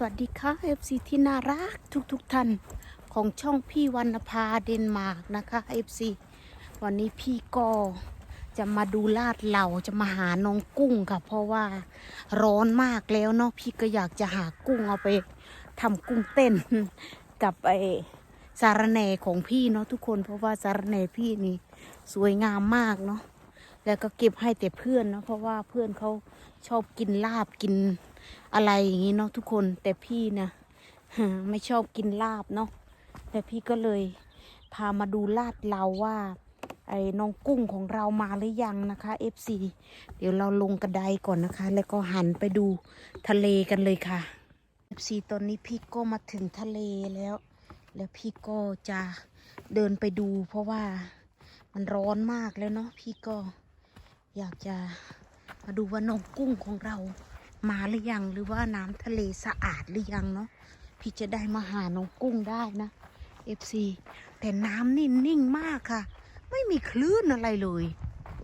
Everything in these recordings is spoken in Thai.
สวัสดีค่ะ FC ที่น่ารักทุกทุกๆท่านของช่องพี่วรรณภาเดนมาร์กนะคะ FC วันนี้พี่ก็จะมาดูลาดเหล่าจะมาหาน้องกุ้งค่ะ เพราะว่าร้อนมากแล้วเนาะพี่ก็อยากจะหากุ้งเอาไปทำกุ้งเต้นกับไอสารแหน่ของพี่เนาะทุกคน เพราะว่าสารแหน่พี่นี่สวยงามมากเนาะแล้วก็เก็บให้แต่เพื่อนเนาะเพราะว่าเพื่อนเขาชอบกินลาบกิน อะไรอย่างนี้เนาะทุกคนแต่พี่นะไม่ชอบกินลาบเนาะแต่พี่ก็เลยพามาดูลาดเราว่าไอ้น้องกุ้งของเรามาหรือยังนะคะ FC เดี๋ยวเราลงกระไดก่อนนะคะ แล้วก็หันไปดูทะเลกันเลยค่ะ FC ตอนนี้พี่ก็มาถึงทะเลแล้ว แล้วพี่ก็จะเดินไปดูเพราะว่ามันร้อนมากแล้วเนาะพี่ก็อยากจะมาดูว่าน้องกุ้งของเรา มาหรือยังหรือว่าน้ำทะเลสะอาดหรือยังเนาะพี่จะได้มาหาน้องกุ้งได้นะ FC แต่น้ำนิ่นิ่งมากค่ะ ไม่มีคลื่นอะไรเลย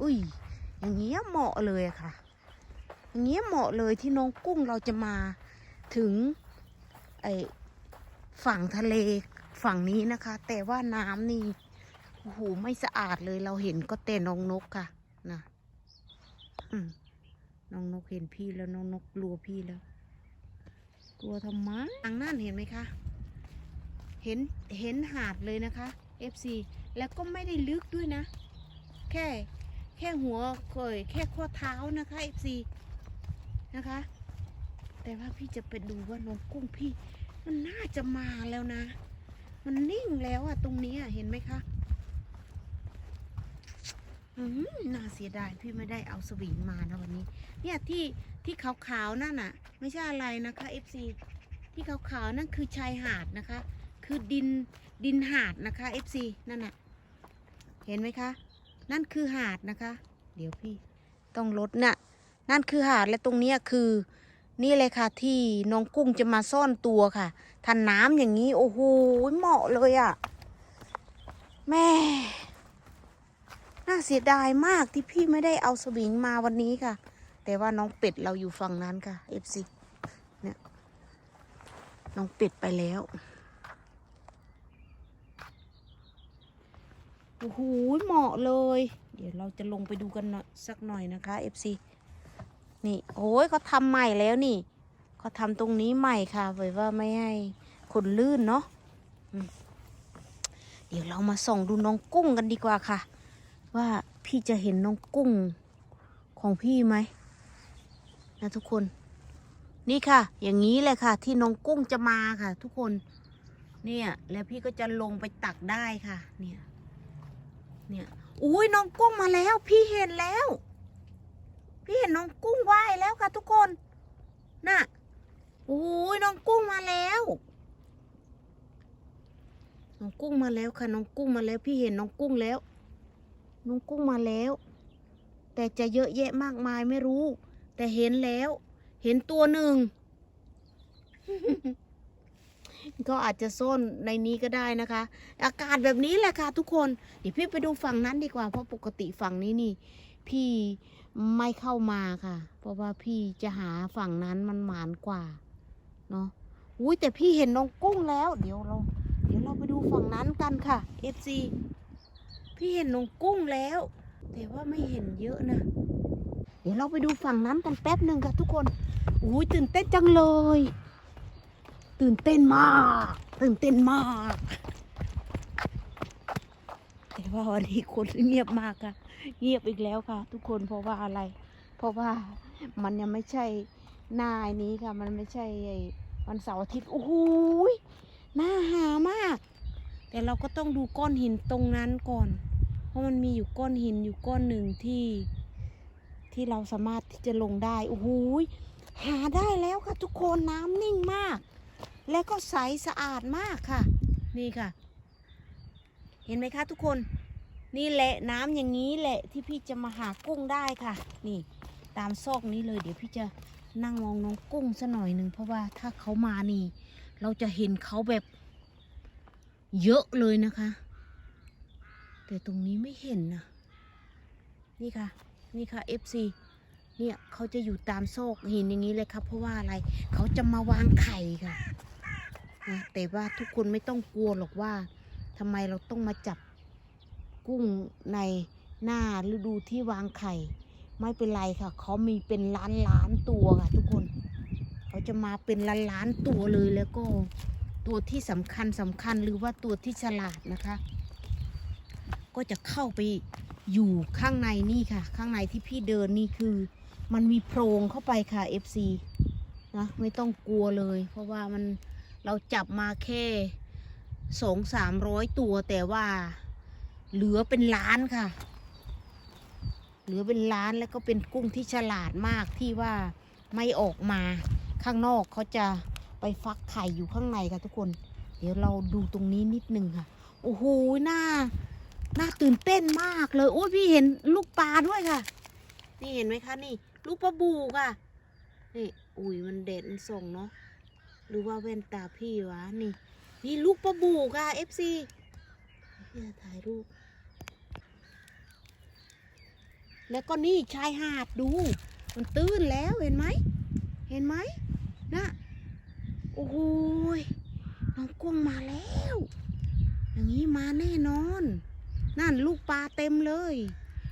อุ้ย อย่างเงี้ยเหมาะเลยค่ะ อย่างเงี้ยเหมาะเลยที่น้องกุ้งเราจะมาถึงไอฝั่งทะเลฝั่งนี้นะคะ แต่ว่าน้ำนี่โอ้โหไม่สะอาดเลยเราเห็นก็แต่น้องนกค่ะนะอืม น้องนกเห็นพี่แล้วน้องนกกลัวพี่แล้ว กลัวทำไมทางนั่นเห็นไหมคะ เห็นเห็นหาดเลยนะคะ FC แล้วก็ไม่ได้ลึกด้วยนะ แค่แค่หัวเคยแค่ข้อเท้านะคะ FC นะคะ แต่ว่าพี่จะไปดูว่าน้องกุ้งพี่ มันน่าจะมาแล้วนะ มันนิ่งแล้วอะตรงนี้อะเห็นไหมคะ น่าเสียดายพี่ไม่ได้เอาสวิงมานะวันนี้ เนี่ยที่ที่ขาวๆนั่นน่ะ ไม่ใช่อะไรนะคะ FC ที่ขาวๆนั่นคือชายหาดนะคะ คือดินดินหาดนะคะ FC นั่นน่ะ เห็นไหมคะ นั่นคือหาดนะคะ เดี๋ยวพี่ต้องลดน่ะนั่นคือหาดและตรงเนี้ยคือ นี่เลยค่ะที่น้องกุ้งจะมาซ่อนตัวค่ะทันน้ำอย่างนี้ โอ้โหเหมาะเลยอะ่ะ แม่ น่าเสียดายมากที่พี่ไม่ได้เอาสวิงมาวันนี้ค่ะ แต่ว่าน้องเป็ดเราอยู่ฝั่งนั้นค่ะ FC เนี่ยน้องเป็ดไปแล้วโอ้โหเหมาะเลย เดี๋ยวเราจะลงไปดูกันสักหน่อยนะคะ FC นี่โอ้ยเขาทำใหม่แล้วนี่เขาทำตรงนี้ใหม่ค่ะไว้ว่าไม่ให้คนลื่นเนาะเดี๋ยวเรามาส่องดูน้องกุ้งกันดีกว่าค่ะ ว่าพี่จะเห็นน้องกุ้งของพี่ไหมนะทุกคน นี่ค่ะ อย่างนี้เลยค่ะ ที่น้องกุ้งจะมาค่ะ ทุกคน เนี่ย แล้วพี่ก็จะลงไปตักได้ค่ะ เนี่ย เนี่ยอุ้ยน้องกุ้งมาแล้ว พี่เห็นแล้ว พี่เห็นน้องกุ้งว่ายแล้วค่ะ ทุกคนน่ะอุ้ยน้องกุ้งมาแล้วน้องกุ้งมาแล้วค่ะน้องกุ้งมาแล้ว พี่เห็นน้องกุ้งแล้ว น้องกุ้งมาแล้ว แต่จะเยอะแยะมากมายไม่รู้ แต่เห็นแล้ว เห็นตัวหนึ่ง ก็อาจจะซ่อนในนี้ก็ได้นะคะ อากาศแบบนี้แหละค่ะทุกคน เดี๋ยวพี่ไปดูฝั่งนั้นดีกว่า เพราะปกติฝั่งนี้นี่ พี่ไม่เข้ามาค่ะ เพราะว่าพี่จะหาฝั่งนั้นมันหมานกว่า เนาะอุ้ยแต่พี่เห็นน้องกุ้งแล้ว เดี๋ยวเรา เดี๋ยวเราไปดูฝั่งนั้นกันค่ะ FC พี่เห็นนงกุ้งแล้ว แต่ว่าไม่เห็นเยอะนะ เดี๋ยวเราไปดูฝั่งนั้นกันแป๊บหนึ่งค่ะทุกคนอุ้ยตื่นเต้นจังเลย ตื่นเต้นมาก ตื่นเต้นมาก แต่ว่าวันนี้คนเงียบมากค่ะ เงียบอีกแล้วค่ะ ทุกคนเพราะว่าอะไร เพราะว่ามันยังไม่ใช่หน้านี้ค่ะ มันไม่ใช่ไอ้วันเสาร์อาทิตย์โอ้โหยน่าหามาก แต่เราก็ต้องดูก้อนหินตรงนั้นก่อน ราะมันมีอยู่ก้อนหินอยู่ก้อนหนึ่งที่ ที่เราสามารถที่จะลงได้โอ้โหหาได้แล้วค่ะทุกคนน้ำนิ่งมาก แล้วก็ใสสะอาดมากค่ะ นี่ค่ะ เห็นไหมคะทุกคนนี่แหละน้ำอย่างนี้แหละที่พี่จะมาหากุ้งได้ค่ะ นี่ ตามซอกนี้เลย เดี๋ยวพี่จะนั่งมองน้องกุ้งสัหน่อยหนึ่งเพราะว่าถ้าเขามานี่ เราจะเห็นเขาแบบเยอะเลยนะคะ แต่ตรงนี้ไม่เห็นนะนี่ค่ะ นี่ค่ะ FC เนี่ยเขาจะอยู่ตามซอกหินอย่างนี้เลยครับ เพราะว่าอะไรเขาจะมาวางไข่ค่ะนะแต่ว่าทุกคนไม่ต้องกลัวหรอกว่าทำไมเราต้องมาจับกุ้งในหน้าฤดูที่วางไข่ ไม่เป็นไรค่ะเขามีเป็นล้านล้านๆตัวค่ะ ทุกคนเขาจะมาเป็นล้านล้านๆตัวเลยแล้วก็ตัวที่สำคัญสำคัญหรือว่าตัวที่ฉลาดนะคะ ก็จะเข้าไปอยู่ข้างในนี่ค่ะ ข้างในที่พี่เดินนี่คือ มันมีโพรงเข้าไปค่ะ FC นะไม่ต้องกลัวเลย เพราะว่ามันเราจับมาแค่สองสามร้อยตัวแต่ว่าเหลือเป็นล้านค่ะ เหลือเป็นล้านแล้วก็เป็นกุ้งที่ฉลาดมากที่ว่าไม่ออกมาข้างนอกเขาจะไปฟักไข่อยู่ข้างในค่ะทุกคน เดี๋ยวเราดูตรงนี้นิดนึงค่ะ โอ้โหน่า น่าตื่นเต้นมากเลย โอ้พี่เห็นลูกปลาด้วยค่ะ นี่เห็นไหมคะนี่ ลูกปลาบูค่ะ นี่ อุ้ยมันเด่นส่งเนาะ หรือว่าแว่นตาพี่วะนี่ นี่ลูกปลาบูค่ะ FC พี่จะถ่ายรูป แล้วก็นี่ชายหาดดู มันตื้นแล้วเห็นไหม เห็นไหมนะโอ้โหยน้องกุ้งมาแล้ว อย่างนี้มาแน่นอน นั่นลูกปลาเต็มเลย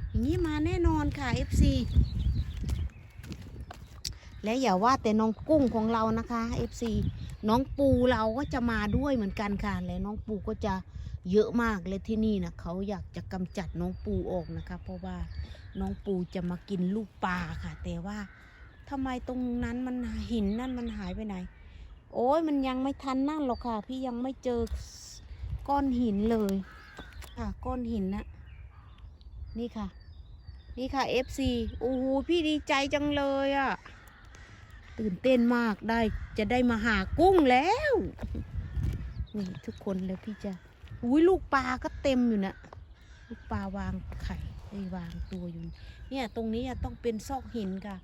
อย่างนี้มาแน่นอนค่ะ FC และอย่าว่าแต่น้องกุ้งของเรานะคะ FC น้องปูเราก็จะมาด้วยเหมือนกันค่ะ และน้องปูก็จะเยอะมากเลยที่นี่นะเขาอยากจะกำจัดน้องปูออกนะคะ เพราะว่าน้องปูจะมากินลูกปลาค่ะ แต่ว่าทำไมตรงนั้นมันหินนั่นมันหายไปไหน โอ้ยมันยังไม่ทันนั่นหรอกค่ะ พี่ยังไม่เจอก้อนหินเลย ค่ะ ก้อนหินนะนี่ค่ะ นี่ค่ะ FC โอ้โหพี่ดีใจจังเลยอะ่ะ ตื่นเต้นมากได้จะได้มาหากุ้งแล้ว นี่ทุกคนแล้วพี่จะอุ้ยลูกปลาก็เต็มอยู่นะลูกปลาวางไข่ไอ้วางตัวอยู่ เนี่ยตรงนี้ต้องเป็นซอกหินค่ะ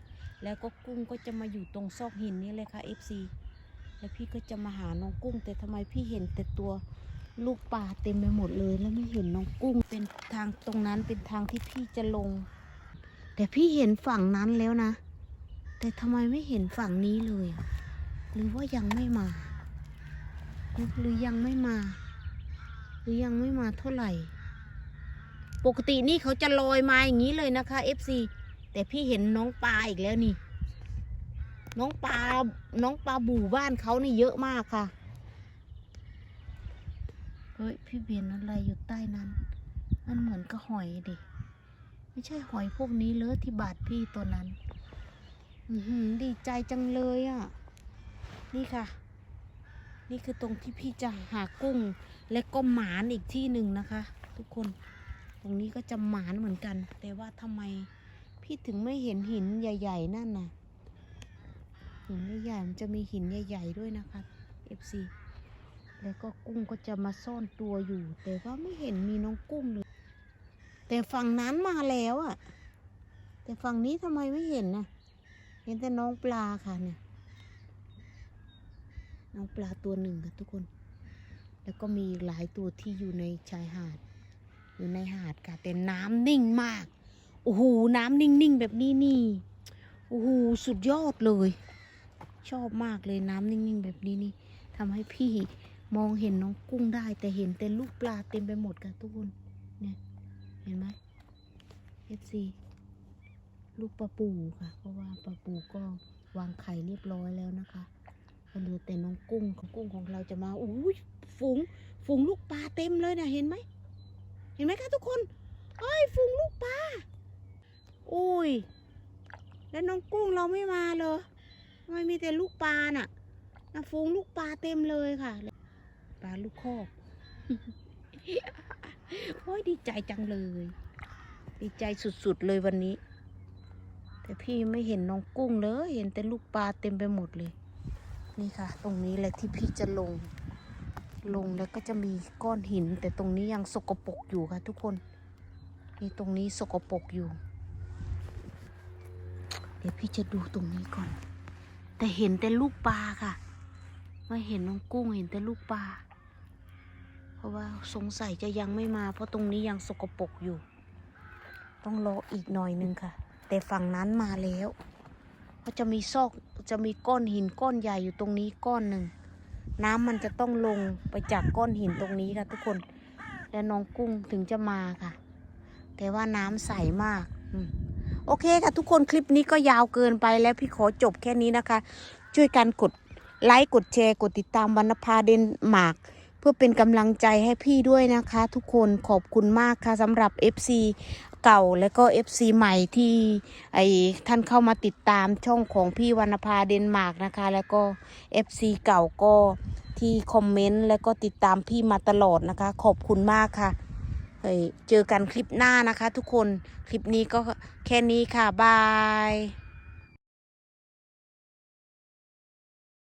แล้วก็กุ้งก็จะมาอยู่ตรงซอกหินนี่เลยค่ะ FC แล้วพี่ก็จะมาหาน้องกุ้ง แต่ทำไมพี่เห็นแต่ตัว ลูกปลาเต็มไปหมดเลยแล้วไม่เห็นน้องกุ้ง เป็นทางตรงนั้นเป็นทางที่พี่จะลง แต่พี่เห็นฝั่งนั้นแล้วนะ แต่ทำไมไม่เห็นฝั่งนี้เลย หรือว่ายังไม่มา หรือยังไม่มา หรือยังไม่มาเท่าไหร่ ปกตินี่เขาจะลอยมาอย่างนี้เลยนะคะ FC แต่พี่เห็นน้องปลาอีกแล้วนี่ น้องปลาน้องปลาบู่บ้านเขานี่เยอะมากค่ะ เฮ้ยพี่เบียนอะไรอยู่ใต้นั้น มันเหมือนกับหอยดิ ไม่ใช่หอยพวกนี้เลยที่บาดพี่ตัวนั้น อืดีใจจังเลยอะ นี่ค่ะ นี่คือตรงที่พี่จะหากุ้ง และก็หมานอีกที่หนึ่งนะคะ ทุกคน ตรงนี้ก็จะหมานเหมือนกัน แต่ว่าทำไมพี่ถึงไม่เห็นหินใหญ่ ๆ นั่นน่ะ หินใหญ่ๆมันจะมีหินใหญ่ ๆ ด้วยนะคะ FC แล้วก็กุ้งก็จะมาซ่อนตัวอยู่ แต่ว่าไม่เห็นมีน้องกุ้งเลย แต่ฝั่งนั้นมาแล้วอะแต่ฝั่งนี้ทำไมไม่เห็นน่ะเห็นแต่น้องปลาค่ะเนี่ย น้องปลาตัวหนึ่งค่ะทุกคน แล้วก็มีหลายตัวที่อยู่ในชายหาด อยู่ในหาดค่ะ แต่น้ำนิ่งมาก โอ้โห น้ำนิ่งๆแบบนี้นี่ โอ้โห สุดยอดเลย ชอบมากเลยน้ำนิ่งๆแบบนี้นี่ทำให้พี่ มองเห็นน้องกุ้งได้ แต่เห็นแต่ลูกปลาเต็มไปหมดค่ะทุกคนเนี่ยเห็นไหม FC ลูกปลาปูค่ะ เพราะว่าปลาปูก็วางไข่เรียบร้อยแล้วนะคะก็เหลือแต่น้องกุ้งของกุ้งของเราจะมาอุ้ยฝูงฝูงลูกปลาเต็มเลยนะเห็นไหมเห็นไหมคะทุกคนเอ้ยฝูงลูกปลาโอ้ยแล้วน้องกุ้งเราไม่มาเลยทำไมมีแต่ลูกปลาน่ะนะฝูงลูกปลาเต็มเลยค่ะ ปลาลูกคอกโอ้ยดีใจจังเลย ดีใจสุดๆเลยวันนี้ แต่พี่ไม่เห็นน้องกุ้งเลย เห็นแต่ลูกปลาเต็มไปหมดเลย นี่ค่ะ ตรงนี้แหละที่พี่จะลง ลงแล้วก็จะมีก้อนหิน แต่ตรงนี้ยังสกปรกอยู่ค่ะทุกคน นี่ตรงนี้สกปรกอยู่ เดี๋ยวพี่จะดูตรงนี้ก่อน แต่เห็นแต่ลูกปลาค่ะ ไม่เห็นน้องกุ้งเห็นแต่ลูกปลา เพราะว่าสงสัยจะยังไม่มา เพราะตรงนี้ยังสกปรกอยู่ ต้องรออีกหน่อยนึงค่ะ แต่ฝั่งนั้นมาแล้วเขาจะมีซอกจะมีก้อนหินก้อนใหญ่อยู่ตรงนี้ก้อนหนึ่งน้ำมันจะต้องลงไปจากก้อนหินตรงนี้ค่ะ ทุกคน และน้องกุ้งถึงจะมาค่ะ แต่ว่าน้ำใสมากโอเคค่ะ ทุกคนคลิปนี้ก็ยาวเกินไปแล้วพี่ขอจบแค่นี้นะคะ ช่วยกันกดไลค์กดแชร์กดติดตามวรรณภาเดนมาร์ก เพื่อเป็นกำลังใจให้พี่ด้วยนะคะ ทุกคนขอบคุณมากค่ะสำหรับ FC เก่าและก็ FC ใหม่ที่ไอท่านเข้ามาติดตามช่องของพี่วรรณภาเดนมาร์กนะคะ แล้วก็ FC เก่าก็ที่คอมเมนต์แล้วก็ติดตามพี่มาตลอดนะคะ ขอบคุณมากค่ะเฮ้เจอกันคลิปหน้านะคะ ทุกคนคลิปนี้ก็แค่นี้ค่ะบาย